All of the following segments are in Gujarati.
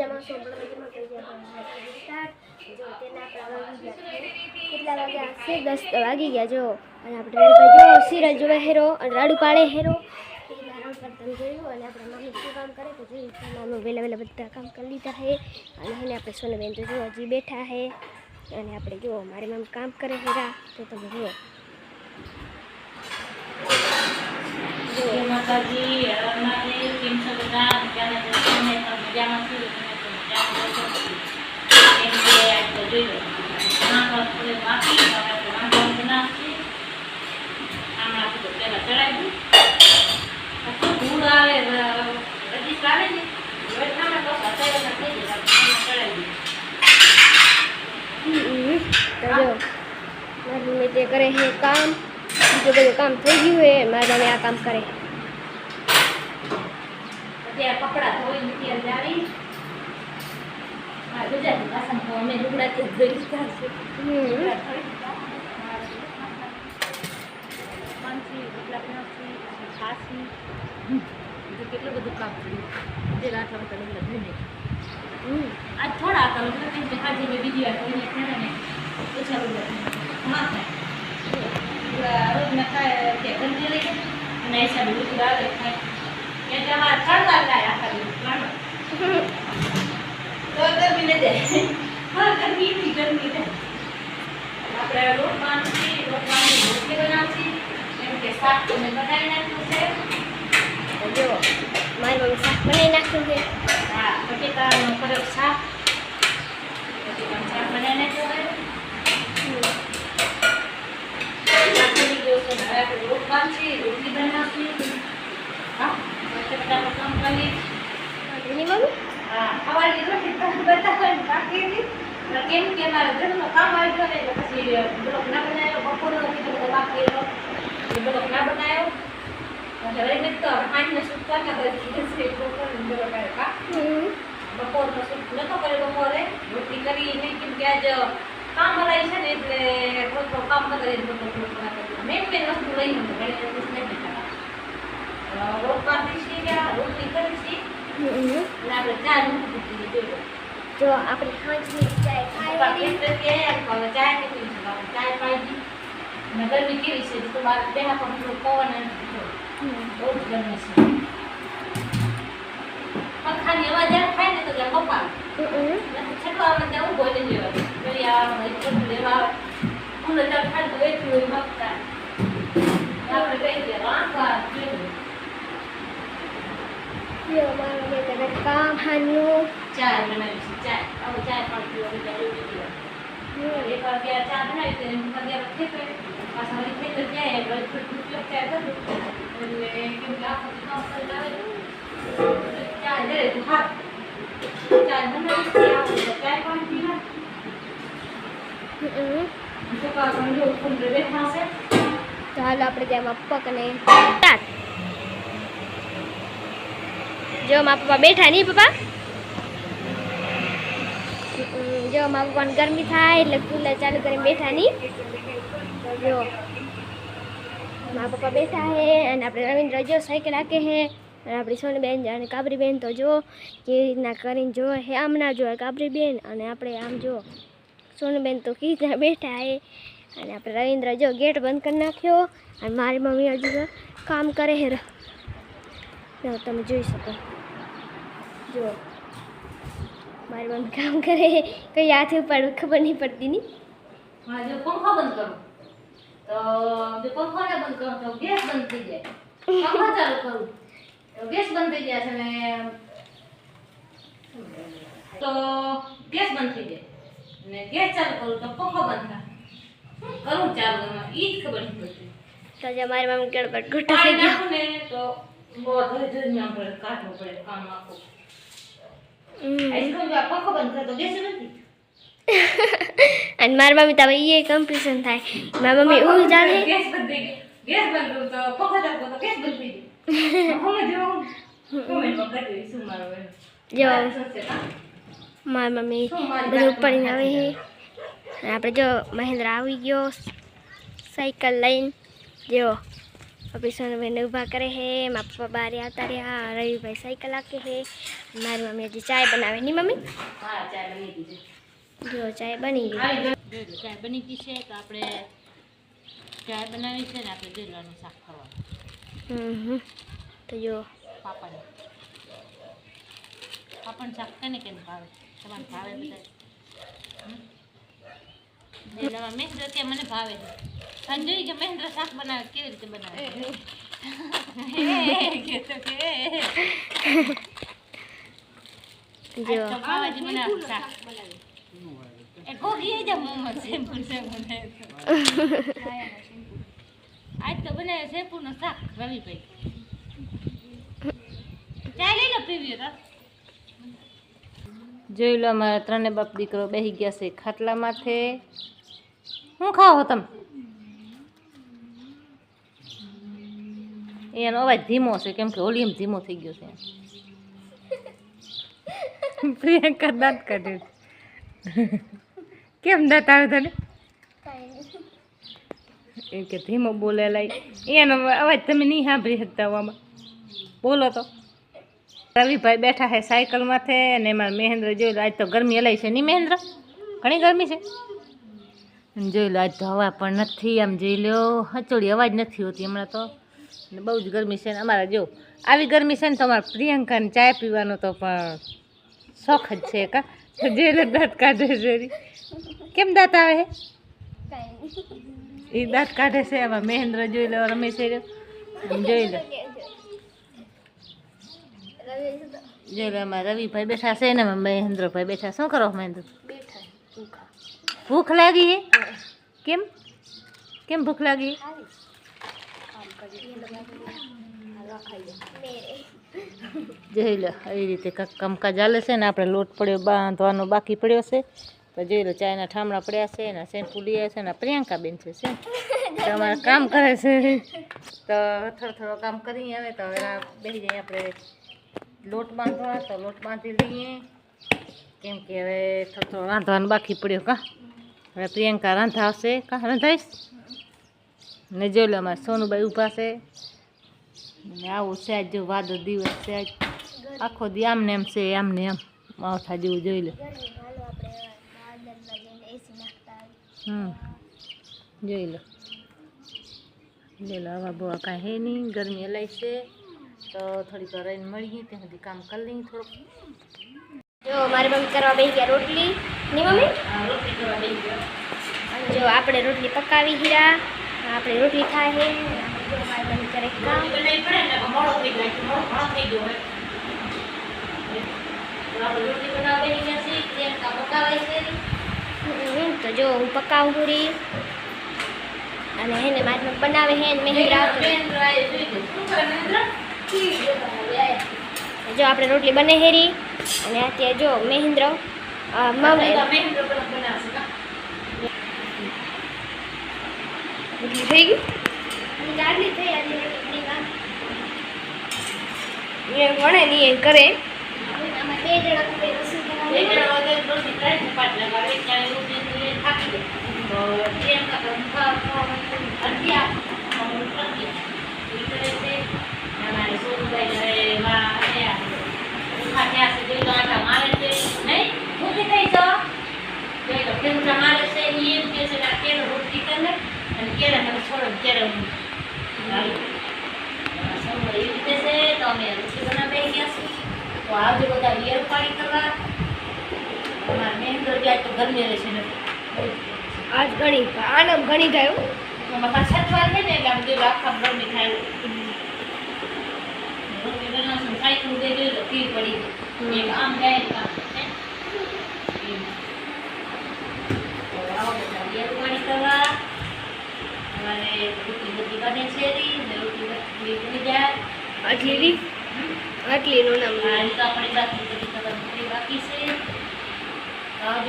મજામાં છો મજામાં વાગી ગયા જો અને આપણે રણભાઈ જો સિરિયલ જોવે હેરો અને રાડુ પાડે હેરો તમે જોયું કામ બધા કામ કરી લીધા છે અને એને આપણે સોનબેન તો જુઓ હજી બેઠા છે અને આપણે જુઓ મારી મમ્મી કામ કરે હેરા તો તમે જુઓ માતાજી તો મજામાં જશો કેમ કે આજ તો જોઈ લો વાંધો થોડે બાકી હવે આપણે વાંધો બનાવશે આમાં આપણે તો પહેલાં ચડાવી દઉં ધૂળ આવે રજીસ આવે ને વેઠામાં તો અત્યારે થઈ જાય આપણે ચડાવી દઈએ તો જો મારી મમ્મી તે કરે છે કામ બીજું બધું કામ થઈ ગયું હોય મારી મમ્મી આ કામ કરે અત્યારે કપડાં ધોઈ નથી લાવી આ ગુજરાતી ભાષામાં અમે ગુજરાતી જ ધોઈ દીધા છે કેટલું બધું કામ કર્યું જે રાત બધા તમે ધોઈને આજ થોડા હતા એટલે કંઈ આજે મેં બીજી વાર ધોઈને થયા ને ઓછા કે ગંદી લઈ અને હિસાબે બધું આવે ખાય એટલે અમારે થાય આખા દિવસ ત્રણ ગરમી ન જાય હા? ગરમી ની ગરમી થાય આપણે રોટ બાંધશી રોટ બાંધી રોટલી એમ કે શાક તમે બનાવી નાખ્યું છે જો મારી મમ્મી શાક બનાવી નાખ્યું છે હા બટેકાનું કડક શાક બટેકાનું શાક બનાવી નાખ્યું છે રોટ બાંધશી રોટલી બનાવશી હા બટેકાનું કામ કરી મમ્મી સવારની રોટલી તો બતાવવાની બાકી કેમ કે મારા ઘરનું કામ આવી ગયું પછી બ્લોક ના બનાવ્યો બપોરનો કીધું બધો બાકી હતો ના બનાવ્યો એટલે તો પાંચને શૂટ કરતા કરી બપોરનો શૂટ નતો કર્યો બપોરે રોટલી કરી નહીં કેમ કે આજ કામ છે. ને એટલે થોડું કામ ન કરે એટલે થોડું થોડું થોડું થોડું મેં મેં વસ્તુ લઈ બેઠા રોટ પાતી છીએ રોટલી કરી છીએ જો આપણે સાંજની ચાય ખાઈ ચાય નથી ચાય પાઈ ગરમી કેવી છે તો બહાર બેહા પણ થોડું પવન જો, બહુ જ ગરમી છે પંખાની અવાજ આવે ને તો ત્યાં હમ નથી આવે ત્યાં ઊભો લઈ લેવાનો ફરી આવવાનો લેવા આવે ઊંડો ચાલ થાય તો એટલું આપણે કહી દે આંખ આ જોયું. જો મારી કરે કામ હાનું ચાર બનાવી છે ચાર હવે ચાય પણ હમ એક વાગ્યા ચા બનાવી તો એમ વાગ્યા ખેતરે પાછા વળી એટલે થોડું ઉપયોગ ચા કરું એટલે કેમ કે આખો કામ કરીને આવે લે તો હા ચાર બનાવી છે આવું તો ચા પાણી પીવા હમ પપ્પા પણ જો કુંડે બેઠા છે તો આપણે ત્યાં પકને જો મારા પપ્પા બેઠા નહીં પપ્પા હમ, જો મારા પપ્પાને ગરમી થાય એટલે કુલર ચાલુ કરીને બેઠા નહીં જો મારા પપ્પા બેઠા હે અને આપણે રવિન્દ્ર જો સાયકલ હાકે હે અને આપણી સોનીબેન અને કાબરીબેન તો જો કેવી રીતના કરીને જો હે આમ ના જોવે કાબરીબેન અને આપણે આમ જો સોનીબેન તો કેવી રીતના બેઠા હે અને આપણે રવિન્દ્ર જો ગેટ બંધ કરી નાખ્યો અને મારી મમ્મી હજુ તો કામ કરે હે જો તમે જોઈ શકો જો. મારી મમ્મી કામ કરે હે કઈ હાથ ઉપર ખબર નહીં પડતી ની. હા જો પંખો બંધ કરો. તો જો પંખો ને બંધ કરો તો ગેસ બંધ થઈ જાય. પંખો ચાલુ કરું. તો ગેસ બંધ થઈ જાય છે ને. તો ગેસ બંધ થઈ જાય. ને ગેસ ચાલુ કરું તો પંખો બંધ થાય. શું કરું ચાલુ એમાં ઈ જ ખબર નથી પડતી. તો જે મારી મમ્મી ગડબડ ગોટા થઈ પાણી ગયો. નાખું ને તો બહુ ધોઈ ધોઈને આમ પડે કાઢવું પડે કામ આખું. અને મારી મમ્મી તો એ કમ્પ્લીશન થાય. મારા મમ્મી ઉલ જાણે. ગેસ બંધ ગેસ બંધ તો પંખો તો ગેસ બંધ થઈ મારું મમ્મી બધું ઉપાડીને આવે છે? અને આપણે જો મહેન્દ્ર આવી ગયો. સાયકલ લઈને. જો. આપણી સોનુબેન ઊભા કરે હે મારા પપ્પા બહાર આવતા રહ્યા રવિભાઈ સાયકલ આપે હે મારી મમ્મી હજી ચાય બનાવે ની મમ્મી હા ચા બની ગઈ જો ચાય બની ગઈ ચા બની ગઈ છે તો આપણે ચા બનાવી છે ને આપણે જોઈલાનું શાક ખાવાનું. તો જો પાપડ પાપડ શાક કેને કેને ભાવે તમારે ભાવે બધા જોઈલામાં મહેન્દ્ર કે મને ભાવે છે. સંજય કે મહેન્દ્ર શાક બનાવે કેવી રીતે બનાવે? રવિભાઈ. ચાલી લો પીવી તો. જોઈ લો, અમારા ત્રણે બાપ દીકરો બેસી ગયા છે ખાટલા માથે. શું ખાઓ તમે? એનો અવાજ ધીમો છે, કેમ કે વોલ્યુમ ધીમો થઈ ગયો છે. પ્રિયંકા દાંત કાઢે કેમ દાંત આવે તને? એમ કે ધીમો બોલે લાઈ એનો અવાજ તમે નહીં સાંભળી શકતા આમાં બોલો તો. રવિભાઈ બેઠા છે સાયકલ માથે અને એમાં મહેન્દ્ર જોઈ લો આજ તો ગરમી હલાઈ છે નહીં મહેન્દ્ર? ઘણી ગરમી છે? જોઈ લો આજ તો હવા પણ નથી આમ જોઈ લો હચોડી અવાજ નથી હોતી હમણાં તો. અને બહુ જ ગરમી છે ને અમારા જો આવી ગરમી છે ને તો અમારા પ્રિયંકાને ચાય પીવાનો તો પણ શોખ જ છે કા જોઈ લો દાંત કાઢે છે કેમ દાંત આવે છે એ દાંત કાઢે છે એમાં મહેન્દ્ર જોઈ લો રમેશ. જોઈ લો. લો એમાં રવિભાઈ બેઠા છે ને મહેન્દ્રભાઈ બેઠા શું કરો મહેન્દ્ર? ભૂખ. લાગી છે કેમ? કેમ ભૂખ લાગી જોઈ લો આવી રીતે કામકાજ ચાલે છે ને આપણે લોટ પડ્યો બાંધવાનો બાકી પડ્યો છે. તો જોઈ લો ચાયના ઠામણા પડ્યા છે ને શેમ્પુ લઈ આવ્યા છે ને પ્રિયંકા છે છે. તો અમારે કામ કરે છે. તો થોડો થોડો કામ કરી આવે તો હવે આ બેસી જઈએ આપણે લોટ બાંધવા તો લોટ બાંધી લઈએ. કેમ કે હવે થોડો રાંધવાનું બાકી પડ્યો કા. હવે પ્રિયંકા રાંધાવશે કા? રાંધાઈશ? ને જોઈ લો અમારે સોનુભાઈ ઊભા છે. ને આવું છે આજ જો વાદો દિવસ છે આખો દી આમ ને એમ છે આમ ને એમ. માવઠા જેવું જોઈ લો. હમ. જોઈ લો. જોઈ લો, હવા બવા કાંઈ હે નહીં. ગરમી અલાય છે. તો થોડીક વાર રહીને મળીએ ત્યાં સુધી કામ કરી લઈએ થોડુંક. જો મારી મમ્મી કરવા બેસી ગયા રોટલી. ની મમ્મી? રોટલી કરવા બેસી ગયો. અને જો આપણે રોટલી પકાવી હીરા. આપણે રોટલી થાય છે જો મારી મમ્મી કરે કામ રોટલી બનાવવી પડે ને મોડો થઈ ગયો છે, મોડો ઘણો થઈ ગયો હોય. તો આપણે રોટલી બનાવવા બેસી ગયા છીએ પ્રિયંકા પકાવાય છે હમ, તો જો હું પકાવું પૂરી અને હેને મારી મમ્મી બનાવે હે ને મેં જો આપણે રોટલી બને હેરી અને અત્યારે જો મહેન્દ્ર થઈ એ વણે નહીં એ કરે. બે આવજો બધા વિયર પાણી કરવા અમારે મહેન્દ્ર ગયા તો ગરમી રહેશે આજ ઘણી આનંદ ઘણી ગયું એમાં પાછા છત વાર છે ને એટલે આમ જે આખા થાય રોટલી સાયકલ દે જોઈ લો પી પડી. એક આમ જાય એક આમ. પાણી કરવા. રોટલી બધી બને છે રોટલી બની જાય. આટલી રી? આટલી નું નામ આપણે બાકી બધી કરવાની બાકી છે.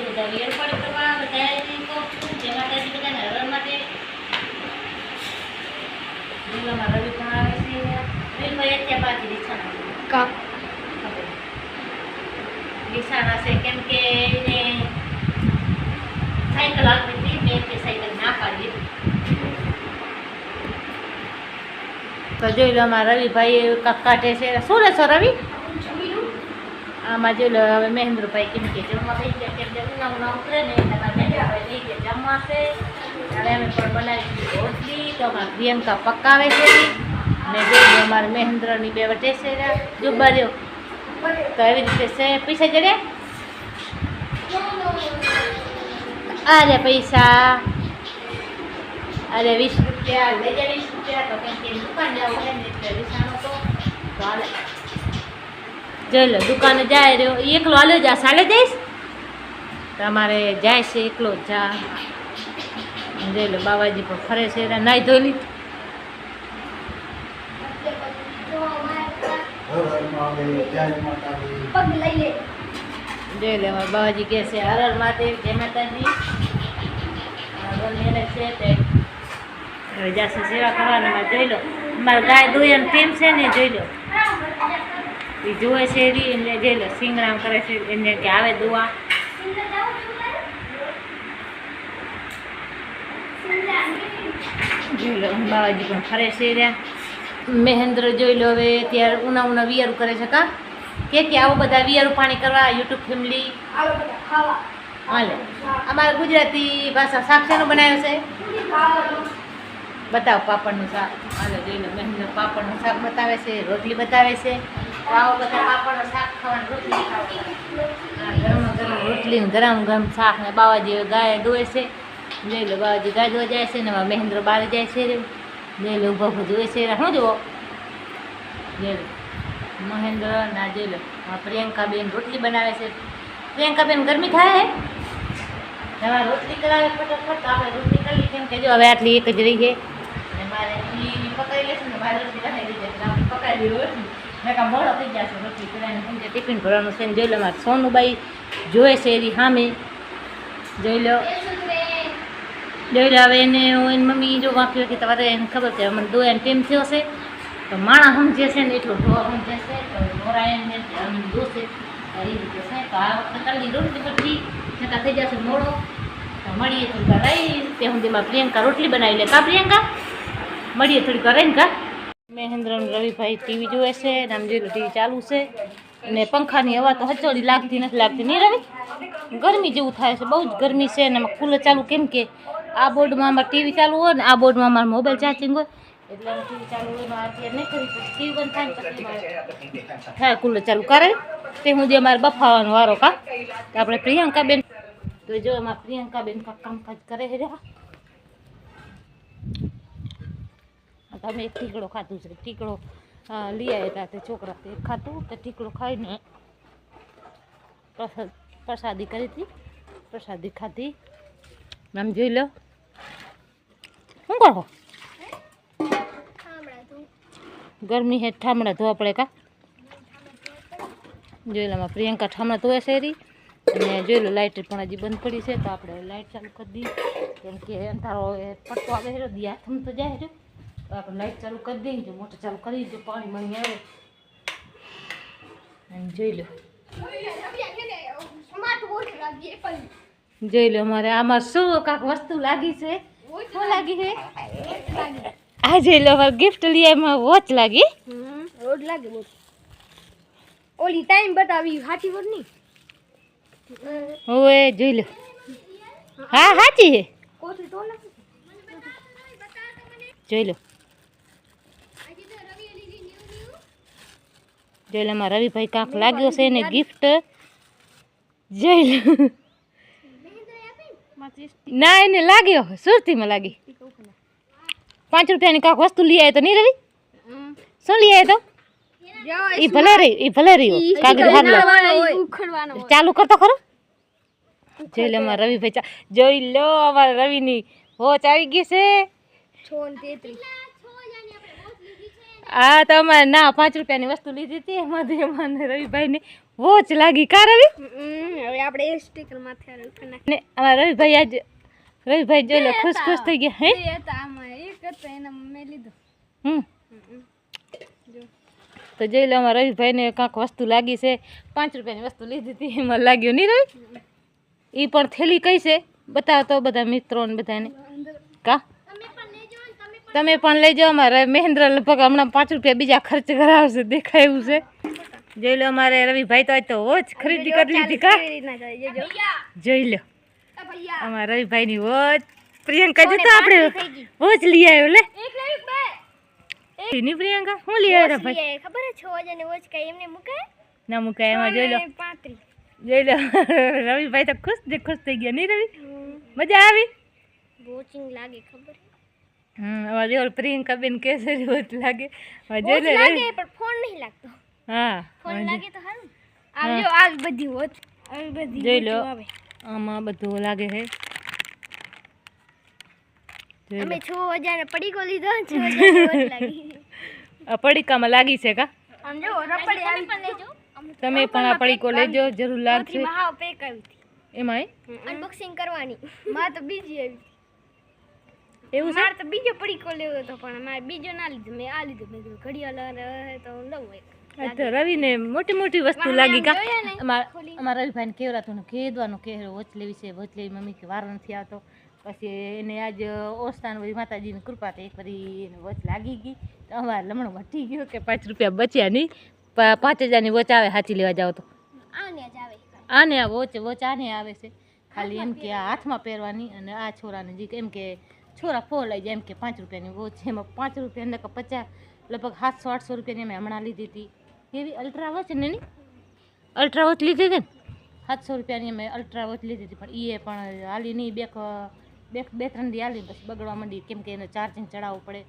બધા પાણી કરવા બધા કહું છું જે માતાજી બધાને માટે. જીવનમાં રવિ પણ આવે છે. રવિભાઈ અત્યારે પાછી કા નિશાના છે કેમ કે એને સાયકલ આપી હતી મેં તે સાયકલ ના પાડી તો જોઈ લો અમારા રવિભાઈ કાંક કાઢે છે. શું લેશો રવિ? આમાં જોઈ લો હવે મહેન્દ્રભાઈ કેમ કે જમવા થઈ ગયા કેમ કે ઉના ઉના ઉતરે ને એટલે થઈ ગયા જમવા છે. અને અમે પણ બનાવી દીધી રોટલી તો અમારા પ્રિયંકા પકાવે છે. ને જોઈએ અમારે મહેન્દ્રની બે વટે છે જો બાર્યો તો એવી રીતે છે, પૈસા જડે અરે પૈસા. અરે વીસ રૂપિયા જોઈ લો, દુકાને જાય રહ્યો. એકલો હાલ્યો જા, સાલે જઈશ? તમારે જાય છે, એકલો જા જઈ લો બાબાજી પણ ફરે છે નાઈ ધોઈ લીધું પગ લઈ લે જોઈ લે અમારા બાબાજી કે છે હરર મહાદેવ, જય માતાજી. છે તે જાશે સેવા કરવાની જોઈ લો. અમારે ગાય દોયાનો ટેમ છે ને, જોઈ લો. એ જોવે છે એરી એને જોઈ લો, સિંગરામ કરે છે એને કે આવે દુઆ. જોઈ લો બાબાજી પણ ફરે છે રહ્યા. મહેન્દ્ર જોઈ લો હવે ત્યારે ઉના ઉના વિયારું કરે છે કા? કે કે આવું બધા વિયારું પાણી કરવા યુટ્યુબ ફેમિલી? હાલે. અમારે ગુજરાતી ભાષા શાક શેનું બનાવ્યું છે? બતાવો પાપડનું શાક. હાલે જોઈ લો મહેન્દ્ર પાપડનું શાક બતાવે છે રોટલી બતાવે છે. આવો બધા પાપડનું શાક ખાવાનું રોટલી ખાવાની. ગરમ ગરમ રોટલી ગરમ ગરમ શાક ને બાવાજી ગાય દોય છે. જોઈ લો બાવાજી ગાય દોવા જાય છે ને મહેન્દ્ર બહાર જાય છે રે જોઈ લો ઊભો ઊભો જોવે છે શું જુઓ જોઈ લો મહેન્દ્ર ના જોઈ લો આ પ્રિયંકાબેન રોટલી બનાવે છે પ્રિયંકાબેન ગરમી થાય હે તમારે રોટલી કરાવે ફટાફટ તો આપણે રોટલી કરી કેમ કે જો હવે આટલી એક જ રહી છે અને મારે ઈ પકડી લેશે ને મારે રોટલી બનાવી દીધી એટલે આપણે પકાવી દીધી રોટલી મેં કાં મોડો થઈ જશે રોટલી કરીને સમજે ટિફિન ભરવાનું છે ને જોઈ લો મારે સોનુબાઈ જોવે છે એની સામે જોઈ લો જોઈ આવે એને એની મમ્મી જો વાંક્યું કે તમારે એને ખબર છે મને દોયાનો ટેમ થયો છે. તો માણસ સમજે છે ને એટલું ઢોર સમજે છે. તો મોરા એને દોશે તો એ રીતે છે. તો આ વખતે કાલની રોટલી પછી છતાં થઈ જશે મોડો. તો મળીએ થોડીક કરાવી તે સુધીમાં પ્રિયંકા રોટલી બનાવી લે. કા પ્રિયંકા? મળીએ થોડીક કરાવીને કા? મહેન્દ્ર રવિભાઈ ટીવી જોવે છે ને આમ જોઈ ટીવી ચાલુ છે. અને પંખાની હવા તો હચોડી લાગતી નથી લાગતી. નહીં રવિ? ગરમી જેવું થાય છે. બહુ જ ગરમી છે અને આમાં કુલર ચાલુ કેમ કે આ બોર્ડમાં અમારે ટીવી ચાલુ હોય ને, આ બોર્ડમાં અમારે મોબાઈલ ચાર્જિંગ હોય. એટલે થાય પછી થાય કુલર ચાલુ કરે. તે હું જે અમારે બફાવાનો વારો કા આપણે પ્રિયંકાબેન તો જો અમારે પ્રિયંકાબેન કાંઈક કામકાજ કરે રહ્યા તમે એક ટીકડો ખાધું છે. ટીકડો લઈ આવ્યા હતા તે છોકરા તે ખાધું, તે ટીકડો ખાઈને પ્રસાદ પ્રસાદી કરી હતી. પ્રસાદી ખાધી. આમ જોઈ લો. શું કરો ગરમી હે ઠામડા ધોવા પડે કા? જોઈ લો પ્રિયંકા ઠામડા ધોવે છે એરી અને જોઈ લો લાઇટ પણ હજી બંધ પડી છે, તો આપણે લાઇટ ચાલુ કરી દઈએ કેમ કે અંધારો પટ્ટો આવે છે, દી થમ તો જાય છે. તો આપણે લાઇટ ચાલુ કરી દઈએ, જો મોટર ચાલુ કરી જો પાણી મળી આવે. અને જોઈ લો. જોઈ લો અમારે આમાં શું કાંક વસ્તુ લાગી છે? શું લાગી. છે? આ જોઈ લો અમારે ગિફ્ટ લઈ એમાં વોચ લાગી. રોડ લાગી ઓલી ટાઈમ બતાવી હાથી વોચની? ઓએ જોઈ લો. હા સાચી છે. જોઈ લો. જોઈ લો અમારા રવિભાઈ કાંક લાગ્યો છે એને ગિફ્ટ જોઈ લો. ના એને લાગ્યો સુરતીમાં લાગી. પાંચ રૂપિયાની કાંક વસ્તુ લઈ આવ્યો તો નહીં રવિ? શું લઈ આવ્યો તો? એ ભલે રહી એ ભલે રહ્યો કાગળ હાલ ચાલુ કરતો ખરો? જોઈ લો અમારા રવિભાઈ જોઈ લો અમારા રવિની હોચ આવી ગઈ છે. આ તો અમારે ના પાંચ રૂપિયાની વસ્તુ લીધી હતી. એમાંથી અમારે રવિભાઈને વોચ લાગી. કા રવિ? હવે આપણે એ સ્ટીકર માથે ને અમારા રવિભાઈ આજ રવિભાઈ જોઈ લો ખુશ ખુશ થઈ ગયા હે? એક હતો એના મેં લીધો. હમ. તો જોઈ લો અમારા રવિભાઈને કાંક વસ્તુ લાગી છે. પાંચ રૂપિયાની વસ્તુ લીધી હતી એમાં લાગ્યો નહીં રવિ? એ પણ થેલી કઈ છે? બતાવો તો બધા મિત્રોને બધાને. કા? તમે પણ ને લઈ જાઓ અમારે મહેન્દ્ર લગભગ હમણાં પાંચ રૂપિયા બીજા ખર્ચ કરાવશે દેખાય એવું છે. જોઈ લો અમારે રવિભાઈ તો આજ તો વોચ ખરીદી કરી લીધી કા? જોઈ લો. અમારા રવિભાઈની વોચ. પ્રિયંકા જતા આપણે વોચ લઈ આવ્યો લે. એની પ્રિયંકા હું લઈ આવ્યા ભાઈ? ખબર છે છ હજાર વોચ કઈ એમને મૂકે? ના મૂકે એમાં જોઈ લો. જોઈ લો. રવિભાઈ તો ખુશ જે ખુશ થઈ ગયા. નહીં રવિ? મજા આવી? વોચિંગ લાગે ખબર હમ અમારે જો પ્રિયંકા બેન કેસરી વોચ લાગે હવે વોચ જોઈ લે લાગે રવિ. પણ ફોન નહીં લાગતો હા ફોન હવે લાગે તો સારું આવજો આ બધી વોચ આવી બધી જોઈ લો. વોચો આવે આમાં બધું લાગે છે જોઈ લો. અમે છ હજાર ને પડીકો લીધો છ હજારની વોચ લાગી આ પડીકામાં લાગી છે કા આમ જો રપડી આવી પણ લેજો તમે પણ આ પડીકો લેજો જરૂર લાગશે મહા પેક આવી હતી. એમાં અનબોક્સિંગ કરવાની. માર તો બીજી આવી એવું મારે તો બીજો પડીકો લેવો હતો પણ મારે બીજો ના લીધો. મેં આ લીધો. મેં ઘડિયાળ તો લઉં એક. રવિને મોટી મોટી વસ્તુ લાગી કા અમારા રવિભાઈને કેવરાતું ને કહેવાનું કે વોચ લેવી છે વોચ લેવી મમ્મી કે વાર નથી આવતો. પછી એને આજ ઓસ્તાન બધી માતાજીની કૃપા એક વળી એને વોચ લાગી ગઈ. તો અમારે લમણો વટી ગયો કે પાંચ રૂપિયા બચ્યા નહીં. પાંચ હજારની વોચ આવે સાચી લેવા જાવ તો. આને વોચ વોચ આને આવે છે. ખાલી એમ કે હાથમાં પહેરવાની અને આ છોરાને જે એમ કે છોરા ફો લઈ જાય એમ કે પાંચ રૂપિયાની વોચ છે. એમાં પાંચ રૂપિયા નકર પચાસ લગભગ સાતસો આઠસો રૂપિયાની મેં હમણાં લીધી હતી. એવી અલ્ટ્રા વોચ ને નહીં અલ્ટ્રા વોચ લીધી હતી ને? સાતસો રૂપિયાની મેં અલ્ટ્રા વોચ લીધી હતી. પણ એ પણ હાલી નહીં. બે બે બે ત્રણ દી હાલી પછી બગડવા માંડી. કેમ કે એને ચાર્જિંગ ચડાવવું પડે.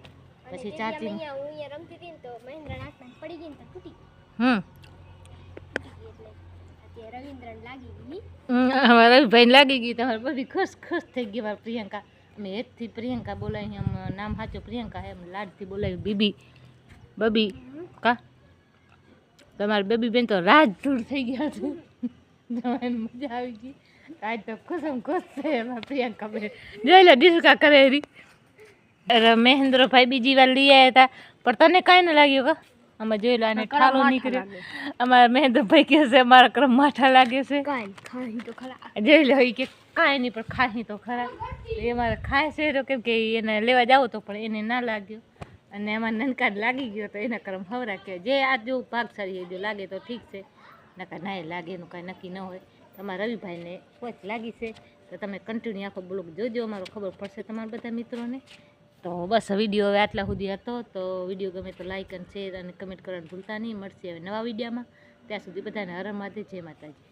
પછી ચાર્જિંગ અહીંયા હું અહીંયા રમતી હતી ને તો મહેન્દ્ર પડી ગઈ ને તો હમ. રવિભાઈને લાગી ગઈ તમારે બધી ખુશ ખુશ થઈ ગઈ મારી પ્રિયંકા. અમે હેતથી પ્રિયંકા બોલાવી એમ નામ સાચું પ્રિયંકા એમ લાડથી બોલાવી બીબી. બબી, કા? તમારી બેબી બેન તો રાજ દૂર થઈ ગયા છે. તમારે મજા આવી ગઈ. આજ તો ખુશમ ખુશ છે, એમાં પ્રિયંકા બેન. જોઈ લે, ડિસ્કા કરે મહેન્દ્રભાઈ બીજી વાર લઈ આવ્યા હતા, પણ તને કાંઈ ન લાગ્યું, કા? આમાં જોઈ લો આને ઠાલો નીકળ્યો. અમારા મહેન્દ્રભાઈ કહે છે અમારા કરમ માઠા લાગે છે. કાંઈ ખાઈ તો ખરા. જોઈ લો ઈ કે કાંઈ નહીં પણ ખાઈ તો ખરા. એ મારે ખાય છે તો કેમ કે એને લેવા જાવ તો પણ એને ના લાગ્યો. અને એમાં નનકાર લાગી ગયો તો એના કરમ હવરા કે જે આ જો ભાગ સારી જો લાગે તો ઠીક છે. નકા ના એ લાગે એનું કાંઈ નક્કી ન હોય. તમારા રવિભાઈને પોચ લાગી છે. તો તમે કન્ટિન્યુ આખો બ્લોગ જોજો અમારો ખબર પડશે તમારા બધા મિત્રોને. તો બસ વીડિયો હવે આટલા સુધી હતો. તો વીડિયો ગમે તો લાઇક અને શેર અને કમેન્ટ કરવાનું ભૂલતા નહીં. મળશે હવે નવા વિડીયોમાં ત્યાં સુધી બધાને હર માથે જય માતાજી.